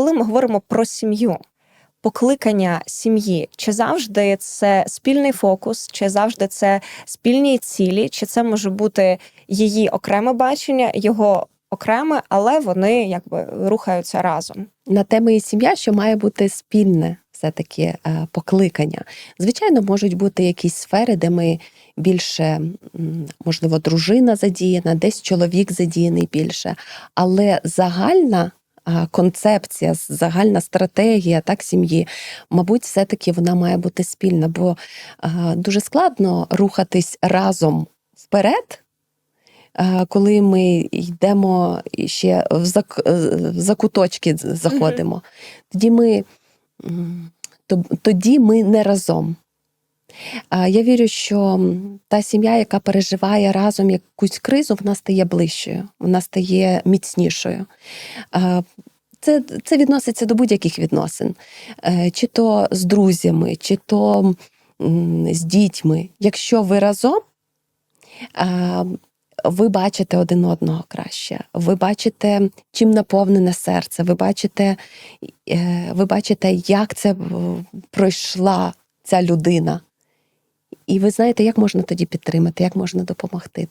коли ми говоримо про сім'ю, покликання сім'ї, чи завжди це спільний фокус, чи завжди це спільні цілі, чи це може бути її окреме бачення, його окреме, але вони якби рухаються разом. на теми і сім'я, що має бути спільне все-таки е, покликання. Звичайно, можуть бути якісь сфери, де ми більше, можливо, дружина задіяна, десь чоловік задіяний більше. Але загальна концепція, загальна стратегія так, сім'ї, мабуть, все-таки вона має бути спільна, бо дуже складно рухатись разом вперед. Коли ми йдемо ще е, в закуточки заходимо, тоді ми, тоді ми не разом. Я вірю, що та сім'я, яка переживає разом якусь кризу, вона стає ближчою, вона стає міцнішою. Це, це відноситься до будь-яких відносин, Е, чи то з друзями, чи то з дітьми. Якщо ви разом, ви бачите один одного краще, ви бачите, чим наповнене серце, ви бачите, е, ви бачите, як це е, пройшла ця людина. І ви знаєте, як можна тоді підтримати, як можна допомогти.